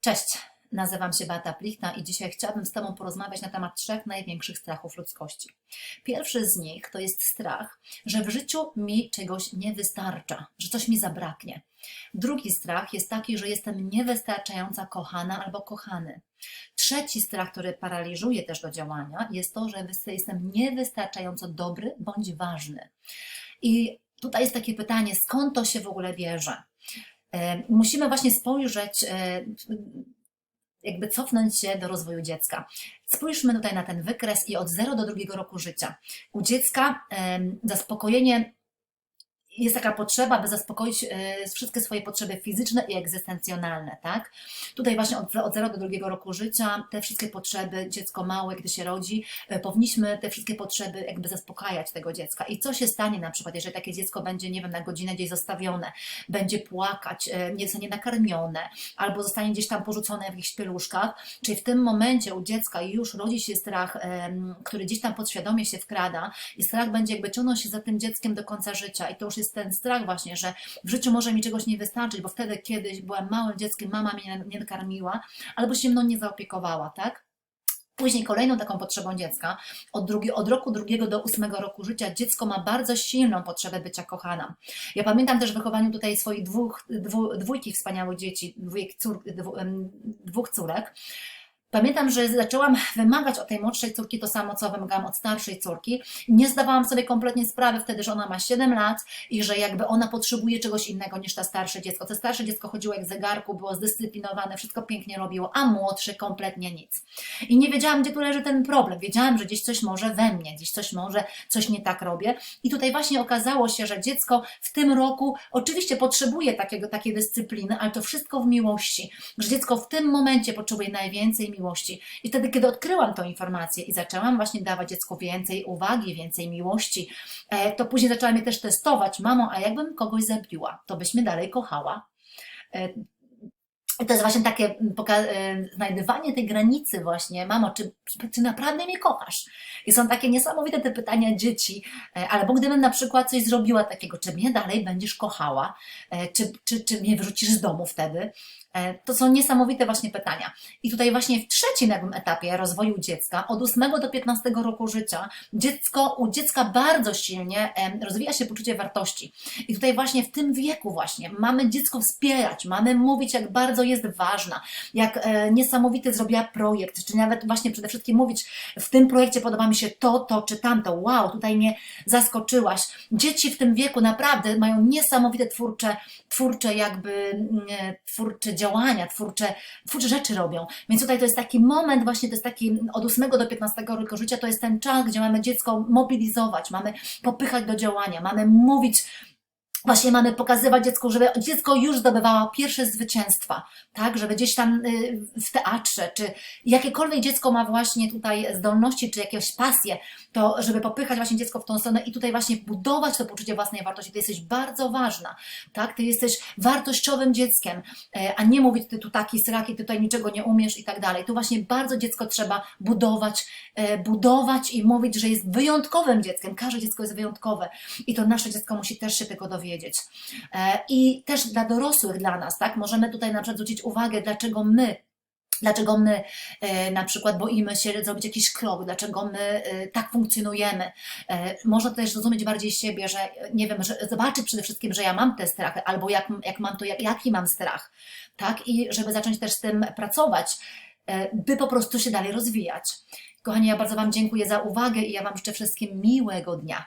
Cześć, nazywam się Beata Plichta i dzisiaj chciałabym z Tobą porozmawiać na temat trzech największych strachów ludzkości. Pierwszy z nich to jest strach, że w życiu mi czegoś nie wystarcza, że coś mi zabraknie. Drugi strach jest taki, że jestem niewystarczająca kochana albo kochany. Trzeci strach, który paraliżuje też do działania, jest to, że jestem niewystarczająco dobry bądź ważny. I tutaj jest takie pytanie, skąd to się w ogóle bierze? E, Musimy właśnie spojrzeć, e, jakby cofnąć się do rozwoju dziecka. Spójrzmy tutaj na ten wykres i od 0 do drugiego roku życia. U dziecka em, zaspokojenie jest taka potrzeba, by zaspokoić e, wszystkie swoje potrzeby fizyczne i egzystencjonalne, tak? Tutaj właśnie od, od 0 do drugiego roku życia te wszystkie potrzeby, dziecko małe, gdy się rodzi, e, powinniśmy te wszystkie potrzeby jakby zaspokajać tego dziecka. I co się stanie na przykład, jeżeli takie dziecko będzie, nie wiem, na godzinę gdzieś zostawione, będzie płakać, e, nie zostanie nakarmione, albo zostanie gdzieś tam porzucone w jakichś pieluszkach, czyli w tym momencie u dziecka już rodzi się strach, który gdzieś tam podświadomie się wkrada i strach będzie jakby ciągnął się za tym dzieckiem do końca życia i to już jest ten strach właśnie, że w życiu może mi czegoś nie wystarczyć, bo wtedy kiedyś byłam małym dzieckiem, mama mnie nie karmiła, albo się mną nie zaopiekowała, tak? Później kolejną taką potrzebą dziecka, od, drugi, od roku drugiego do ósmego roku życia, dziecko ma bardzo silną potrzebę bycia kochaną. Ja pamiętam też w wychowaniu tutaj swoich dwóch, dwu, dwójki wspaniałych dzieci, dwójek cór, dwóch córek. Pamiętam, że zaczęłam wymagać od tej młodszej córki to samo, co wymagałam od starszej córki. Nie zdawałam sobie kompletnie sprawy wtedy, że ona ma 7 lat i że jakby ona potrzebuje czegoś innego niż ta starsze dziecko. To starsze dziecko chodziło jak zegarku, było zdyscyplinowane, wszystko pięknie robiło, a młodsze kompletnie nic. I nie wiedziałam, gdzie tu leży ten problem. Wiedziałam, że gdzieś coś może we mnie, gdzieś coś może, coś nie tak robię. I tutaj właśnie okazało się, że dziecko w tym roku oczywiście potrzebuje takiego, takiej dyscypliny, ale to wszystko w miłości. Że dziecko w tym momencie potrzebuje najwięcej miłości. I wtedy, kiedy odkryłam tą informację i zaczęłam właśnie dawać dziecku więcej uwagi, więcej miłości, e, to później zaczęłam je też testować. Mamo, a jakbym kogoś zabiła, to byś mnie dalej kochała? E, i to jest właśnie takie e, znajdywanie tej granicy właśnie, mamo, czy, czy, naprawdę mnie kochasz? I są takie niesamowite te pytania dzieci, e, albo gdybym na przykład coś zrobiła takiego, czy mnie dalej będziesz kochała, czy, czy, czy mnie wyrzucisz z domu wtedy? E, To są niesamowite właśnie pytania. I tutaj właśnie w trzecim jakbym etapie rozwoju dziecka, od 8 do 15 roku życia, dziecko, u dziecka bardzo silnie rozwija się poczucie wartości. I tutaj właśnie w tym wieku właśnie mamy dziecko wspierać, mamy mówić, jak bardzo jest ważna, jak e, niesamowity zrobiła projekt, czy nawet właśnie przede wszystkim mówić, w tym projekcie podoba mi się to, to czy tamto, wow, tutaj mnie zaskoczyłaś. Dzieci w tym wieku naprawdę mają niesamowite twórcze, twórcze jakby, mm, e, twórcze działania, twórcze, twórcze rzeczy robią. Więc tutaj to jest taki moment, właśnie to jest taki od 8 do 15 roku życia, to jest ten czas, gdzie mamy dziecko mobilizować, mamy popychać do działania, mamy mówić, Właśnie mamy pokazywać dziecku, żeby dziecko już zdobywało pierwsze zwycięstwa, tak, żeby gdzieś tam y, w teatrze, czy jakiekolwiek dziecko ma właśnie tutaj zdolności, czy jakieś pasje, to żeby popychać właśnie dziecko w tą stronę i tutaj właśnie budować to poczucie własnej wartości. Ty jesteś bardzo ważna, tak, ty jesteś wartościowym dzieckiem, e, a nie mówić, ty tu taki sraki, ty tutaj niczego nie umiesz i tak dalej. Tu właśnie bardzo dziecko trzeba budować, e, budować i mówić, że jest wyjątkowym dzieckiem. Każde dziecko jest wyjątkowe i to nasze dziecko musi też się tego dowiedzieć. E, I też dla dorosłych, dla nas, tak? Możemy tutaj na przykład zwrócić uwagę, dlaczego my Dlaczego my e, na przykład boimy się zrobić jakiś krok, dlaczego my e, tak funkcjonujemy. Można też zrozumieć bardziej siebie, że nie wiem, że zobaczyć przede wszystkim, że ja mam te strachy, albo jak, jak mam to, jak, jaki mam strach, tak? I żeby zacząć też z tym pracować, by po prostu się dalej rozwijać. Kochani, ja bardzo Wam dziękuję za uwagę i ja Wam życzę wszystkim miłego dnia.